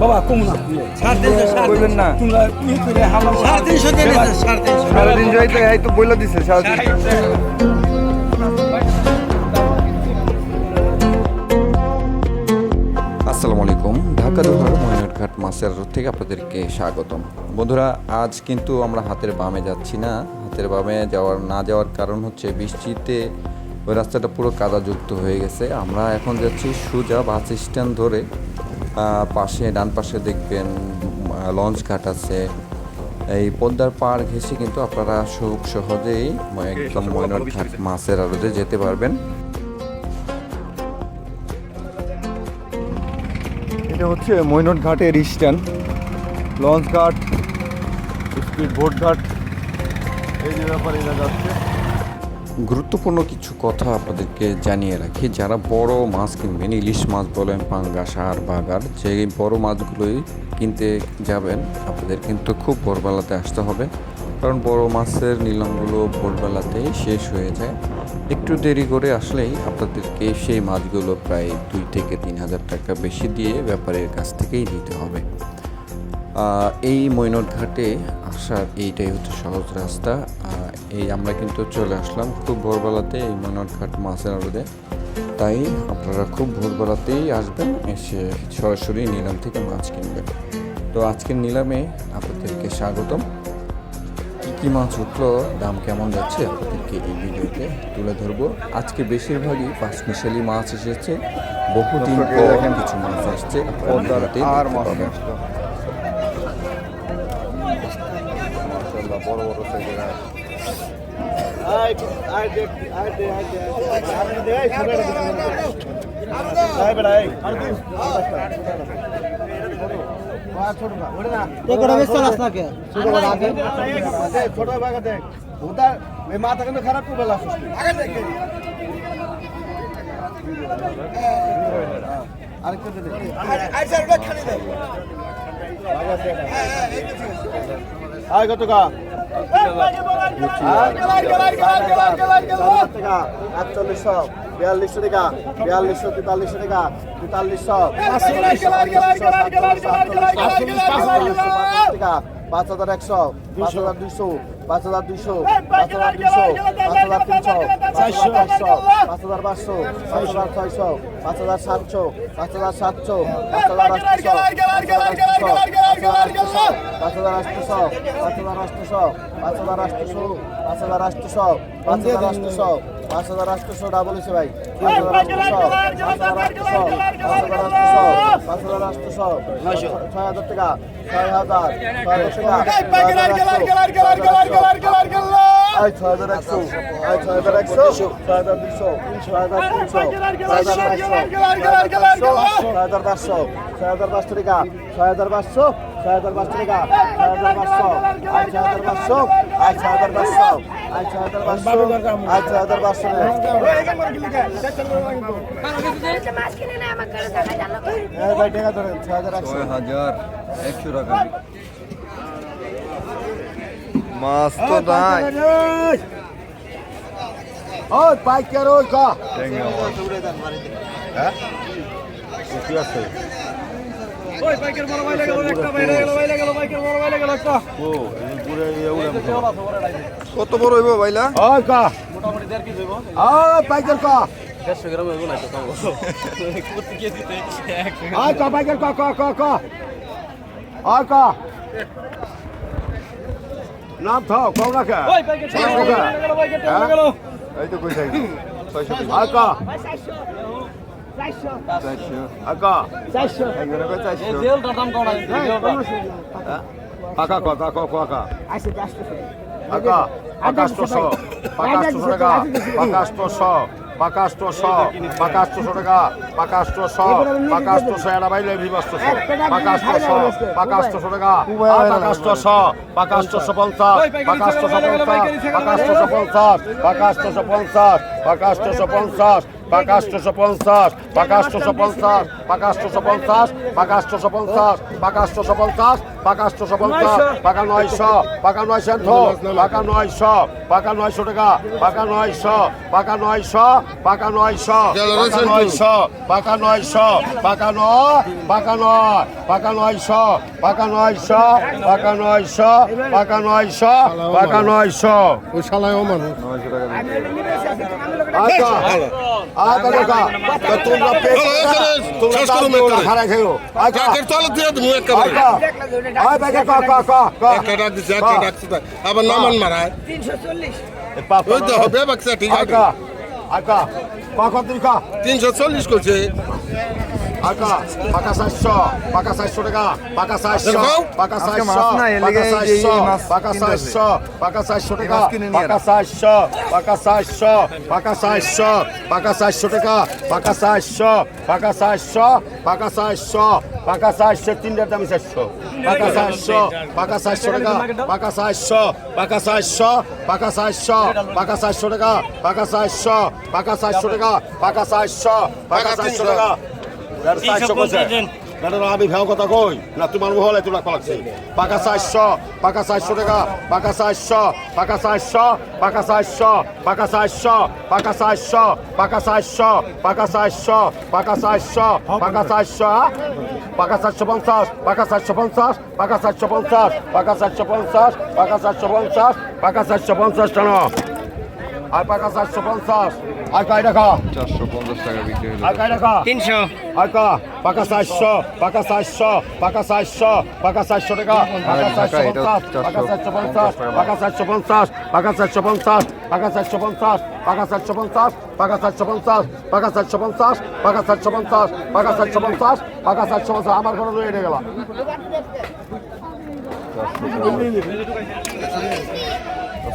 বাবা কম না আসসালামু আলাইকুম, ঢাকা দুহার ময়নাটঘাট মাছের থেকে আপনাদেরকে স্বাগতম। বন্ধুরা, আজ কিন্তু আমরা হাতের বামে যাচ্ছি না। হাতের বামে যাওয়ার, না যাওয়ার কারণ হচ্ছে বৃষ্টিতে ওই রাস্তাটা পুরো কাদাযুক্ত হয়ে গেছে। আমরা এখন যাচ্ছি সুজা বাস স্ট্যান্ড ধরে পাশে ডান পাশে দেখবেন লঞ্চ ঘাট আছে। এই পদ্মার পাড় ঘেঁষে কিন্তু আপনারা সুখ সহজেই একদম ময়নাটঘাট মাছের আড়তে যেতে পারবেন। এটা হচ্ছে মৈনট ঘাটের স্ট্যান্ড। লঞ্চ ঘাট স্পিড বোট ঘাট এই যে ব্যাপারে এরা যাচ্ছে। গুরুত্বপূর্ণ কিছু কথা আপনাদেরকে জানিয়ে রাখি। যারা বড় মাছ কিনবেন, ইলিশ মাছ বলেন, পাঙ্গাস আর বাগার, যে বড় মাছগুলোই কিনতে যাবেন, আপনাদের কিন্তু খুব ভোরবেলাতে আসতে হবে। কারণ বড় মাছের নিলামগুলো ভোরবেলাতেই শেষ হয়ে যায়। একটু দেরি করে আসলেই আপনাদেরকে সেই মাছগুলো প্রায় দুই থেকে তিন হাজার টাকা বেশি দিয়ে ব্যাপারের কাছ থেকেই নিতে হবে। এই মৈনট ঘাটে আসার এইটাই হচ্ছে সহজ রাস্তা। এই আমরা কিন্তু চলে আসলাম খুব ভোরবেলাতে এই মৈনট ঘাট মাছের আড়তে। তাই আপনারা খুব ভোরবেলাতেই আসবেন এসে সরাসরি নিলাম থেকে মাছ কিনবেন। তো আজকের নিলামে আপনাদেরকে স্বাগতম। কী কী মাছ উঠল দাম কেমন যাচ্ছে আপনাদেরকে এই ভিডিওতে তুলে ধরবো। আজকে বেশিরভাগই পাঁচমিশালি মাছ এসেছে বহুদিন পর কিছু মাছ আসছে আর মাছ পাবেন। আসলো মাশাআল্লাহ বড় বড় সাইজের আর মাথা কিন্তু খারাপ করবে আরেকটা দে আয় কত কা আটচল্লিশশো বিয়াল্লিশশো টাকা বিয়াল্লিশশো তেতাল্লিশশো টাকা তেতাল্লিশশো টাকা পাঁচ হাজার একশো পাঁচ হাজার দুশো পাঁচ হাজার দুশো পাঁচ হাজার দুশো পাঁচ হাজার তিনশো পাঁচ হাজার পাঁচশো পাঁচ হাজার পাঁচশো পাঁচ হাজার ছয়শো পাঁচ হাজার সাতশো পাঁচ হাজার সাতশো পাঁচ হাজার আটশো পাঁচ হাজার আটশো পাঁচ হাজার আটশো পাঁচ হাজার আটশো পাঁচ হাজার আটশো পাঁচ হাজার আটশো পাঁচ হাজার আটশো ডাবল হয়েছে ভাই পাঁচ হাজার আটশো পাঁচ হাজার আটশো পাঁচ হাজার আটশো পাঁচ হাজার আটশো ছয় হাজার টাকা ছয় হাজার ছয় হাজার আয় ছয় হাজার একশো আয় ছয় হাজার একশো ছয় হাজার দুশো ছয় হাজার তিনশো ছয় হাজার পাঁচশো ছয় হাজার পাঁচশো ছয় হাজার পাঁচশো টাকা ছয় হাজার পাঁচশো ছয় হাজার পাঁচশো টাকা ছয় হাজার পাঁচশো আয় ছয় হাজার পাঁচশো আয় ছয় হাজার পাঁচশো আয় ছয় হাজার পাঁচশো আয় ছয় হাজার পাঁচশো মাছ কিনে নেয় আমার ঘরে দেখা জানো এই ভাই টাকা ধরেন ছয় হাজার একশো হাজার একশো টাকা মাছ তো নাই ওই পাইকার ওই কা ট্যাংরা মাছ হ্যাঁ কি আছে কত বড় হইব ওই পাইকার কা। দেড়শো গ্রাম হইব না তো পাইকার কা কা কা নাম থাও কম রাখা। এই তো কই কা। হ্যাঁ? পাকা কথা কাকা পাকা। পাকাশশো পাকাশশো টাকা। পাকাশশো পাকাশশো পাকাশশো টাকা। পাকাশশো পাকাশশো এটা বাইলে বিবস্তশো পাকাশশো পাকাশশো টাকা। পাকাশশো পাকাশশো পঞ্চাশ। পাকাশশো পঞ্চাশ। পাকাশশো পঞ্চাশ। পাকাশশো পঞ্চাশ। পাকাশশো পঞ্চাশ। পাকা আষ্টশো পঞ্চাশ, পাকা আষ্টশো পঞ্চাশ, পাকা আষ্টশো পঞ্চাশ, পাকা আষ্টশো পঞ্চাশ, পাকা আষ্টশো পঞ্চাশ পাকা আষ্টশো পঞ্চাশ পাকা নয়শো পাকা নয়শো পাকা নয়শো পাকা নয়শো টাকা পাকা নয়শো পাকা নয়শো পাকা নয়শো পাকা নয়শো পাকা নয়শো পাকা নয় পাকা নয় পাকা নয়শো পাকা নয়শো পাকা নয়শো পাকা নয়শো পাকা নয়শো ওই শালায় মানুষ টাকা আচ্ছা আচ্ছা তো তোমরা তোমরা। হারাই খেলো আচ্ছা তলে দিয়ে আচ্ছা আয় ব্যাগে কা কা কা কা। একটা দিচ্ছে একটা ডাকছে। আবার নামান মারায় পাপা। ওই তো হবে বাচ্চা ঠিক আছে। আকা আকা তুই কা তিনশো চল্লিশ করছে আকা পাকা সাতশো পাকা সাতশো টাকা পাকা সাতশো। পাকা সাতশো পাকা সাতশো পাকা সাতশো পাকা সাতশো টাকা পাকা। সাতশো পাকা সাতশো পাকা সাতশো পাকা সাতশো টাকা পাকা সাতশো পাকা সাতশো পাকা সাতশো পাকা সাতশো তিনটার দামি চারশো পাকা সাতশো পাকা সাতশো টাকা পাকা সাতশো পাকা সাতশো পাকা সাতশো পাকা সাতশো টাকা পাকা সাতশো পাকা সাতশো টাকা পাকা সাতশো পাকা সাতশো টাকা দাদা আমি ভেও কথা কই না তোমার মহলে তোলা কলাকছে পাকা চারশো পাকা চারশো টাকা পাকা চারশো পাকা চারশো পাকা চারশো পাকা চারশো পাকা চারশো পাকা চারশো পাকা চারশো পাকা চারশো পাকা চারশো পাকা চারশো পঞ্চাশ পাকা চারশো পঞ্চাশ পাকা চারশো পঞ্চাশ পাকা চারশো পঞ্চাশ পাকা চারশো পঞ্চাশ পাকা চারশো পঞ্চাশ টানো আর পাকা চারশো পঞ্চাশ আর কয় টাকা চারশো পঞ্চাশ টাকা বিক্রি হলো আর কয় টাকা তিনশো আকা পাকা চারশো পাকা চারশো পাকা চারশো পাকা চারশো টাকা পাকা চারশো পঞ্চাশ পাকা চারশো পঞ্চাশ পাকা চারশো পঞ্চাশ পাকা চারশো পঞ্চাশ পাকা চারশো পঞ্চাশ পাকা চারশো পঞ্চাশ পাকা চারশো পঞ্চাশ পাকা চারশো পঞ্চাশ পাকা চারশো পঞ্চাশ পাকা চারশো পঞ্চাশ আমার ঘরে রয়ে গেল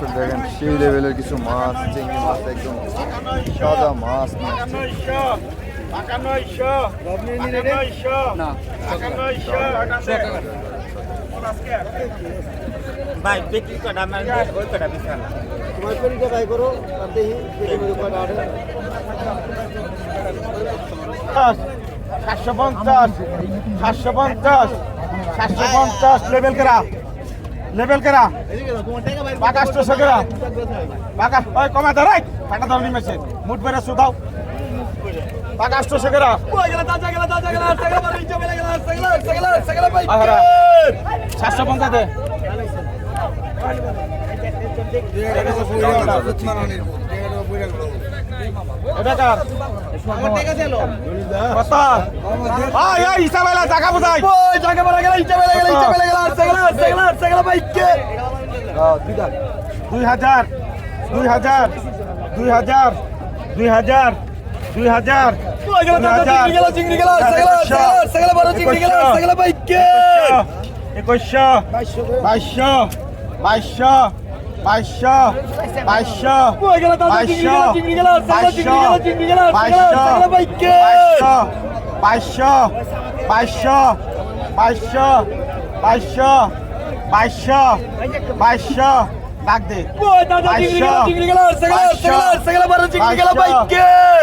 দর্শক দেখেন সেই লেভেলের কিছু মাছ চিংড়ি মাছ একদম সাদা মাছ নিয়ে আসছে। ভাই বিক্রি কটা? আমার ওই কটা বিশাল সাতশো পঞ্চাশ সাতশো পঞ্চাশ সাতশো পঞ্চাশ লেভেল কেরা। লেবেল কেরা বাকাশ চোষে কেরা বাকাশ ওই কমা দে রাই ফাটা ধরনি মেছে মুঠ বেড়ে শুধাও বাকাশ চোষে কেরা সাতশো পঞ্চাশ দে এটা কার কত আয় আয় এলা টাকা বুঝাই। ওই টাকা বলা গেল হিসাব এলা গেল হিসাব এলা গেল সেগলা সেগলা সেগলা বাইকে। দুই হাজার। দুই হাজার দুই হাজার দুই হাজার দুই হাজার একুশশো বাইশশো বাইশশো বাইশশো বাইশশো বাইশশো বাইশশো বাইশশো বাইশশো বাইশশো বাইশশো বাইশশো ডাক দে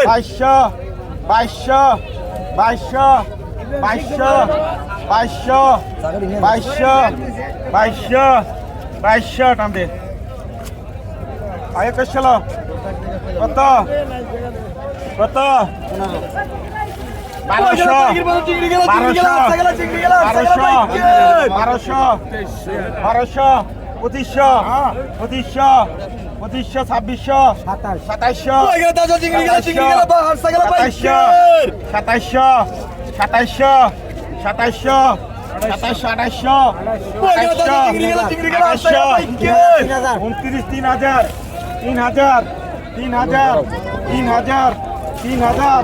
বাইশশো বাইশশো বাইশশো বাইশশো বাইশশো বাইশশো বাইশশো বাইশশো বাইশশো টান দে আয়াকাশ সালাম কত কত উনত্রিশ তিন হাজার তিন হাজার তিন হাজার তিন হাজার তিন হাজার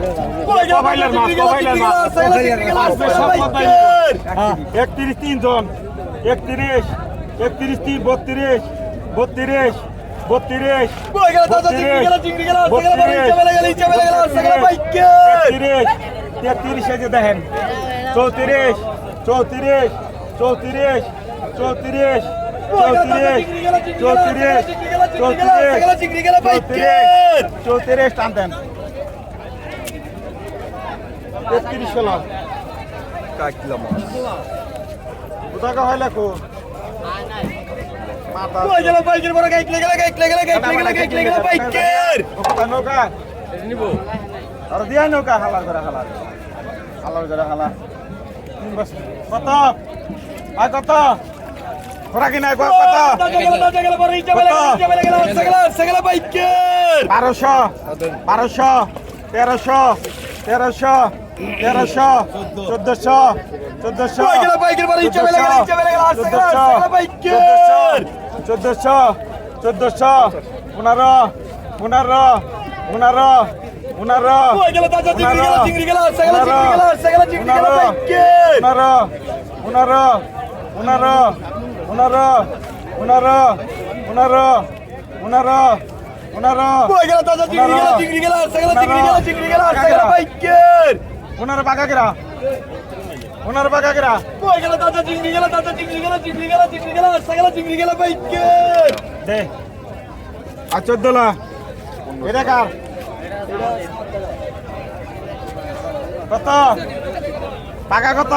একত্রিশ তিন জন একত্রিশ একত্রিশ তিন বত্রিশ বত্রিশ বত্রিশ তেত্রিশ এই যে দেখেন চৌত্রিশ চৌত্রিশ চৌত্রিশ চৌত্রিশ চৌত্রিশ চৌত্রিশ চৌত্রিশ টান দেন। তেত্রিশ কাকিলা মাছ কোথায় হয় লেখো। দিয়া নৌকা হালার করে হালার হালার করে হালা। কত? আর কত? খোরা কিনা কত? বারোশো বারোশো তেরোশো তেরোশো তেরোশো চোদ্দশো চোদ্দশো চোদ্দশো চোদ্দশো পনেরো পনেরো পনেরো পনেরো বাইকের। পনেরো পনেরো পনেরো পনেরো পনেরো পনেরো পনেরো পনেরো পনেরো পাকা কেরা? ওনার বাগা গেরা কই গেল দাদা চিংড়ি গেল দাদা চিংড়ি গেল চিংড়ি গেল চিংড়ি গেল সকালে চিংড়ি গেল বাইকে দে। আচ্ছা দলা এটা কার কত? টাকা কত?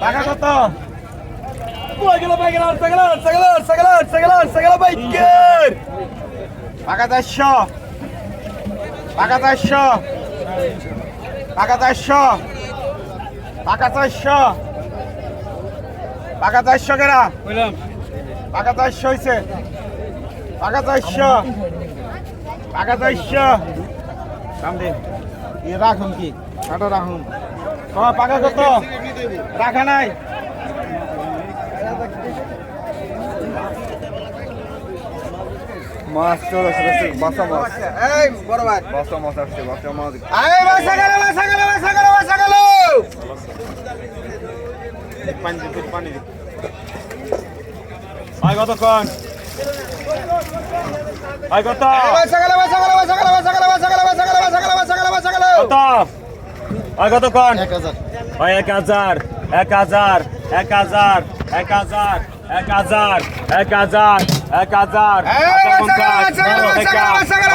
টাকা কত? ওই গেল বাইকের সেগেল সেগেল সেগেল সেগেল সেগেল বাইকের টাকা চারশো টাকা চারশো টাকা চারশো টাকা চারশো টাকা চারশো কেরা টাকা চারশো হয়েছে টাকা চারশো টাকা চারশো দাম দে। ইয়ে রাখুন কি? কাটো রাখুন তোমার পাকা কত? রাখা নাই? মাছ চলে আসছে বাসা মাছ। এই বড় ভাই। বাসা মাছ আসছে বাসা মাছ। আরে বাসা গেল বাসা গেল বাসা গেল বাসা গেল। পানি পানি ভাই কতক্ষণ? ভাই কত কন এক হাজার এক হাজার এক হাজার এক হাজার এক হাজার এক হাজার এক হাজার এক হাজার। পঞ্চাশ টাকা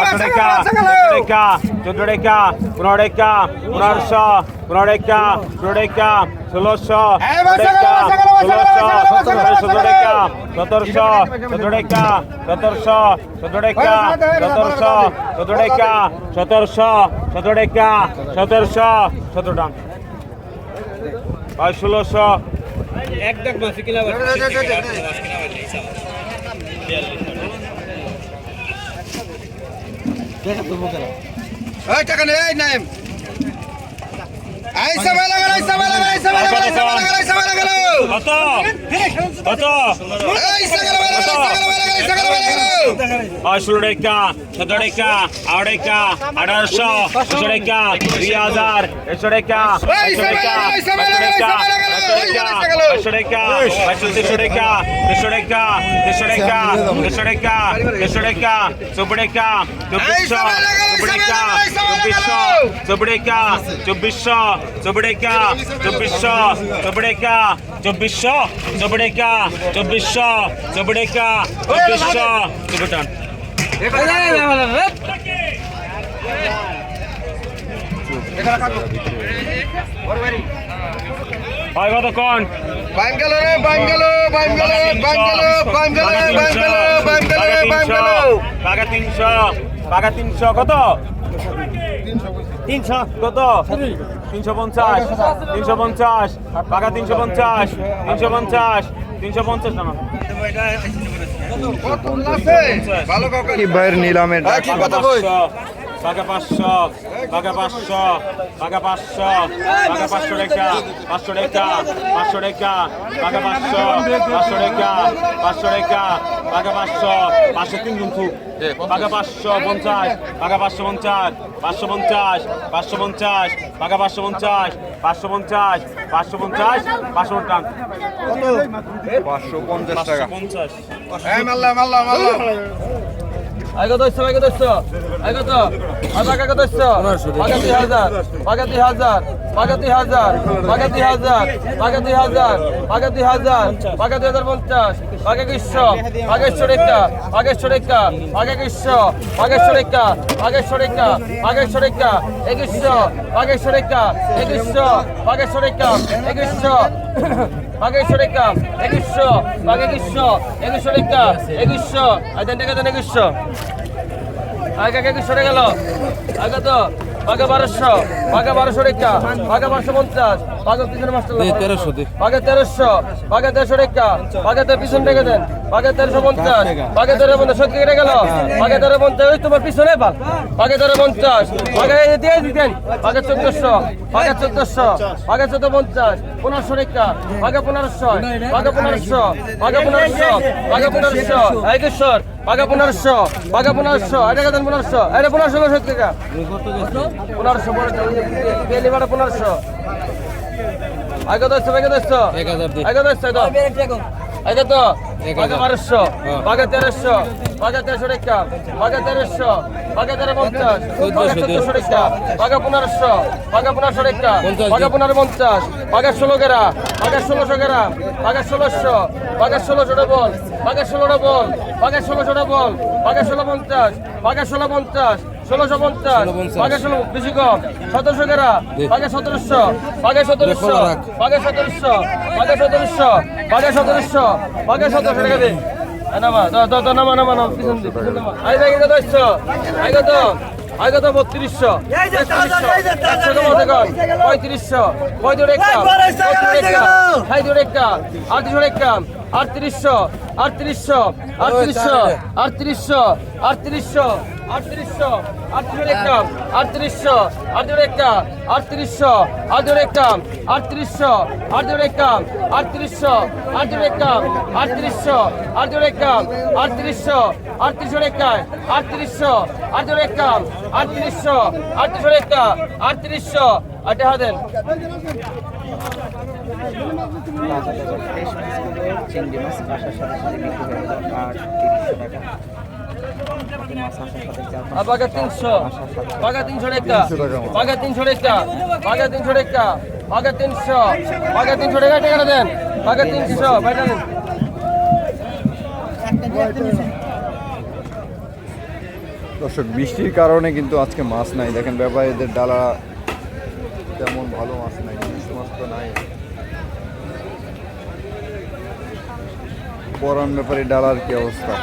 আটশো টাকা আটশো টাকা চোদ্দ টাকা পনেরো টাকা পনেরোশো পনেরো টাকা পনেরো টাকা ষোলোশো টাকা ষোলোশো সতেরোশো টাকা সতেরোশো সতেরো টাকা এক ডাক মাসি কিনা টাকা নেই নাইম আইসা ভাই লাগাল আইসা ভাই লাগাল আইসা ভাই লাগাল আইসা ভাই লাগাল আইসা ভাই লাগাল কত কত আইসা গেল ভাই লাগাল আইসা গেল ভাই লাগাল আইসা গেল ভাই লাগাল 500 টাকা সতেরো রেখা আট রেখা আঠারোশো দুশো রেখা দুই হাজার একশো রেখা একশো রেখা একশো রেখা একশো রেখা একশো দেড়শো রেখা দেড়শো রেখা দেড়শো রেখা দেড়শো রেখা দেড়শো রেখা চব্বিশ রেখা চব্বিশশো চব্বিশ রেখা চব্বিশশো চব্বিশ রেখা চব্বিশশো চব্বিশ রেখা চব্বিশশো চব্বিশ রেখা চব্বিশশো চব্বিশ রেখা চব্বিশশো চব্বিশ টান ভাই কত কোন বাঙ্গালো রে বাঙ্গালো বাঙ্গালো বাঙ্গালো বাঙ্গালো বাঙ্গালো বাঙ্গালো বাঙ্গালো বাঘা তিনশো বাঘা তিনশো কত তিনশো কত? তিনশো পঞ্চাশ তিনশো পঞ্চাশ পাকা তিনশো পঞ্চাশ তিনশো পঞ্চাশ তিনশো পঞ্চাশ টাকা। ভালো কাউকে কি বাইর নিলামের কথা কই? পাকা পাঁচশো পাকা পাঁচশো পাকা পাঁচশো পাকা পাঁচশো রেখা পাঁচশো রেখা পাঁচশো রেখা পাকা পাঁচশো পাঁচশো রেখা পাঁচশো রেখা পাকা পাঁচশো পাঁচশো তিন গুণ খুব পাকা পাঁচশো পঞ্চাশ পাকা পাঁচশো পঞ্চাশ পাঁচশো পঞ্চাশ পাঁচশো পঞ্চাশ পাকা পাঁচশো পঞ্চাশ পাঁচশো পঞ্চাশ পাঁচশো পঞ্চাশ পাঁচশো টান। পাঁচশো পঞ্চাশ টাকা। পঞ্চাশ। এই মাল্লা মাল্লা মাল্লা আগে দশশো আগে দশশো আগে তো আগে আগে দশশো আগে দুই হাজার দুই হাজার দুই হাজার দুই হাজার দুই হাজার দুই হাজার দুই হাজার পঞ্চাশ আগে গ্রীষ্ম আগে সরেকা আগে সরেকা আগে গ্রীষ্ম আগে সরেকা আগে সরেকা আগে সরেকা একুশশো আগে সরেকা একুশশো আগে সরেকা একুশশো আগে সরেকা একুশশো একুশশো। রেখা একুশশো টাকা দেন একুশশো। আগে আগে সরে গেল। আগে তো আগে বারোশো আগে বারোশো রেখা আগে বারোশো পঞ্চাশ আগে পিছনে মাস্টার তেরোশো আগে তেরোশো আগে তেরোশো রেখা আগে পিছন রেখে দেন। আগে তেরোশো পঞ্চাশ আগে তেরো পঞ্চাশ সত্যি কেটে গেল। আগে তেরো পঞ্চাশ ওই তোমার পিছনে পাল আগে তেরো পঞ্চাশ। এই দিয়ে দিতেন। আগে চোদ্দশো আগে চোদ্দশো আগে চোদ্দ পঞ্চাশ পনেরোশো রেখা আগে পনেরোশো আগে পনেরোশো আগে পনেরোশো আগে পনেরোশো। কিশোর আগে পনেরোশো আগে পনেরোশো এটা দেন পনেরোশো এটা পনেরোশো সত্যি পনেরোশো পনেরোশো। আগে দশশো আগে দশশো আগে দশশো আগে তো আগে বারোশো আগে তেরোশো আগে তেরোশো রেখা আগে তেরোশো আগে তেরো পঞ্চাশ আগে চোদ্দশো রেখা আগে পনেরোশো আগে পনেরোশো রেখা আগে পনেরো পঞ্চাশ আগে ষোলো গেরা আগে ষোলোশো গেরা আগে ষোলোশো আগে ষোলোশো ডবল আগে ষোলো ডবল আগে ষোলোশো ডবল আগে ষোলো পঞ্চাশ আগে ষোলো পঞ্চাশ ষোলোশো পঞ্চাশ আগে ষোলো বেশি কম সতেরোশো গেরা আগে সতেরোশো আগে সতেরোশো আগে সতেরোশো আগে সতেরোশো আগে সতেরোশো আগে সতেরোশো টাকা দে। এই নামা দ দ দ নামা নামা নামা পিছন দি পিছন নামা আই যাই কত আসছো। আই কত আই কত বত্রিশশো পঁয়ত্রিশশো পঁয়ত্রিশ একটা পঁয়ত্রিশ আটত্রিশ একটা আটত্রিশশো আটত্রিশশো আটত্রিশশো আটত্রিশশো আটত্রিশশো আটত্রিশশো আটত্রিশ একটা আটত্রিশশো আটত্রিশ একটা আটত্রিশশো আটত্রিশ একটা আটত্রিশশো আটত্রিশ একটা আটত্রিশশো আটত্রিশ একটা আটত্রিশশো আটত্রিশ একটা আটত্রিশশো আটত্রিশশো একটা আটত্রিশশো আটত্রিশ একটা আটত্রিশশো আটত্রিশশো একটা আটত্রিশশো আটে চিংড়ি মাছ সাথে সাথে বিক্রি হয়ে তিরিশশো টাকা তিনশো তিনশো টাকা বাঘা তিনশো টাকা বাঘা তিনশো টাকা বাঘা তিনশো। বাঘা তিনশো টাকা টাকা দেন। তিনশো। বাইটা দেন দর্শক বৃষ্টির কারণে কিন্তু আজকে মাছ নাই। দেখেন ব্যাপারীদের ডালা তেমন ভালো মাছ পরান ব্যাপারী ডালার কি অবস্থা